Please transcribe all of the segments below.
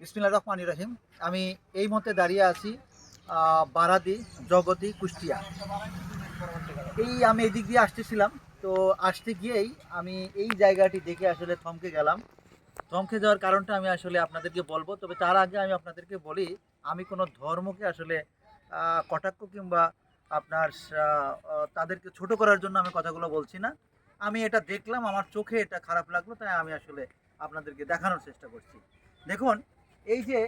বিসমিল্লা রহমান রহিম। আমি এই মুহূর্তে দাঁড়িয়ে আছি বারাদি জগতি কুষ্টিয়া। এই আমি এদিক দিয়ে আসতেছিলাম, তো আসতে গিয়েই আমি এই জায়গাটি দেখে আসলে থমকে গেলাম। থমকে যাওয়ার কারণটা আমি আসলে আপনাদেরকে বলব, তবে তার আগে আমি আপনাদেরকে বলি, আমি কোনো ধর্মকে আসলে কটাক্ষ কিংবা আপনার তাদেরকে ছোট করার জন্য আমি কথাগুলো বলছি না। আমি এটা দেখলাম, আমার চোখে এটা খারাপ লাগল, তাই আমি আসলে আপনাদেরকে দেখানোর চেষ্টা করছি। দেখুন এই যে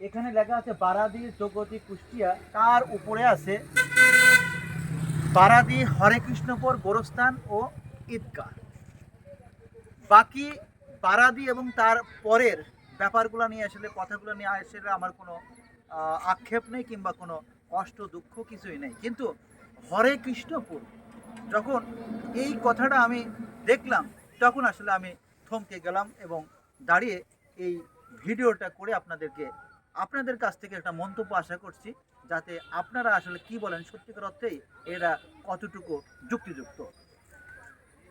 এখানে লেখা আছে বারাদি জগতি কুষ্টিয়া, তার উপরে আছে বারাদি, হরে কৃষ্ণপুর, গোরস্থান ও ঈদগাহ। বাকি বারাদি এবং তার পরের ব্যাপারগুলো নিয়ে আসলে, কথাগুলো নিয়ে আসলে আমার কোনো আক্ষেপ নেই কিংবা কোনো কষ্ট, দুঃখ কিছুই নেই। কিন্তু হরে কৃষ্ণপুর, যখন এই কথাটা আমি দেখলাম, তখন আসলে আমি থমকে গেলাম এবং দাঁড়িয়ে এই ভিডিওটা করে আপনাদেরকে, আপনাদের কাছ থেকে একটা মন্তব্য আশা করছি, যাতে আপনারা আসলে কি বলেন সত্যিকার অর্থেই এরা কতটুকু যুক্তিযুক্ত।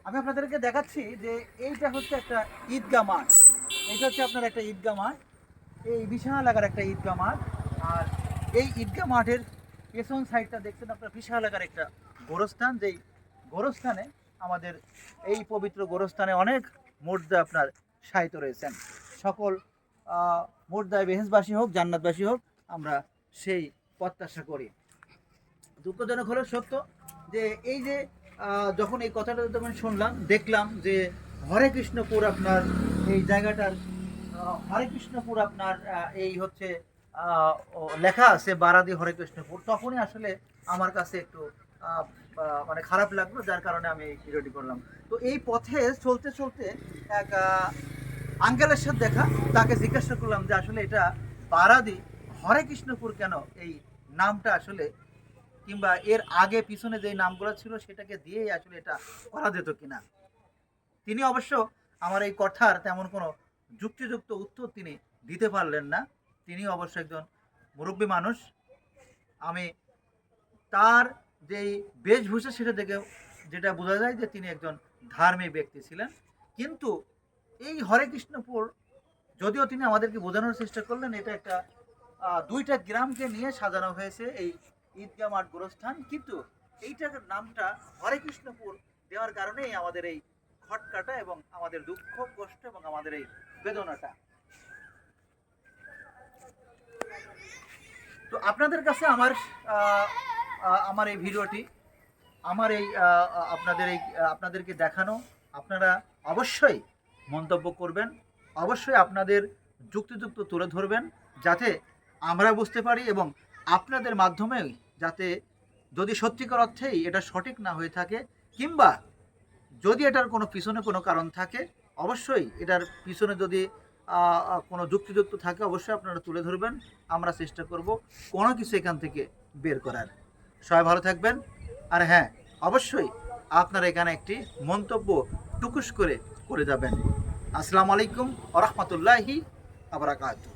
আমি আপনাদেরকে দেখাচ্ছি যে এইটা হচ্ছে একটা ঈদগাহ মাঠ। এটা হচ্ছে আপনার একটা ঈদগাহ মাঠ। এই বিশাল আকার একটা ঈদগাহ মাঠ। আর এই ঈদগাহ মাঠের পেছন সাইডটা দেখছেন আপনার, বিশাল আকার একটা গোরস্থান। যেই গোরস্থানে আমাদের এই পবিত্র গোরস্থানে অনেক মুর্দা আপনার সাহিত্য রয়েছেন। সকল মুর্দায় বেহেজবাসী হোক, জান্নাতবাসী হোক, আমরা সেই প্রত্যাশা করি। দুঃখজনক হলো সত্য যে এই যে যখন এই কথাটা যখন শুনলাম, দেখলাম যে হরে কৃষ্ণপুর আপনার এই জায়গাটার হরে কৃষ্ণপুর আপনার এই হচ্ছে লেখা আছে, বারাদি হরে কৃষ্ণপুর। তখনই আসলে আমার কাছে একটু মানে খারাপ লাগল, যার কারণে আমি এই ভিডিওটি করলাম। তো এই পথে চলতে চলতে এক আঙ্কেলের সাথে দেখা, তাকে জিজ্ঞাসা করলাম যে আসলে এটা বারাদি হরে কৃষ্ণপুর কেন এই নামটা আসলে, কিংবা এর আগে পিছনে যে নামগুলো ছিল সেটাকে দিয়েই আসলে এটা করা যেত কিনা। তিনি অবশ্য আমার এই কথার তেমন কোনো যুক্তিযুক্ত উত্তর তিনি দিতে পারলেন না। তিনি অবশ্য একজন মুরব্বী মানুষ। আমি তার যেই বেশভূষা সেটা দেখে যেটা বোঝা যায় যে তিনি একজন ধার্মিক ব্যক্তি ছিলেন। কিন্তু এই হরে কৃষ্ণপুর, যদিও তিনি আমাদেরকে বোঝানোর চেষ্টা করলেন, এটা একটা দুইটা গ্রামকে নিয়ে সাজানো হয়েছে এই ঈদগাহ মাঠ গোরস্থান। কিন্তু এইটার নামটা হরে কৃষ্ণপুর দেওয়ার কারণেই আমাদের এই খটকাটা এবং আমাদের দুঃখ, কষ্ট এবং আমাদের এই বেদনাটা। তো আপনাদের কাছে আমার আমার এই ভিডিওটি, আমার এই আপনাদের এই আপনাদেরকে দেখানো, আপনারা অবশ্যই মন্তব্য করবেন। অবশ্যই আপনাদের যুক্তিযুক্ত তুলে ধরবেন, যাতে আমরা বুঝতে পারি এবং আপনাদের মাধ্যমেই যাতে যদি সত্যিকার অর্থেই এটা সঠিক না হয়ে থাকে কিংবা যদি এটার কোনো পিছনে কোনো কারণ থাকে, অবশ্যই এটার পিছনে যদি কোনো যুক্তিযুক্ত থাকে, অবশ্যই আপনারা তুলে ধরবেন। আমরা চেষ্টা করব কোনো কিছু এখান থেকে বের করার। সবাই ভালো থাকবেন। আর হ্যাঁ অবশ্যই আপনারা এখানে একটি মন্তব্য টুকুস করে করে যাবেন। আসসালামু আলাইকুম আ রহমতুল্লাহি আবরাকাতু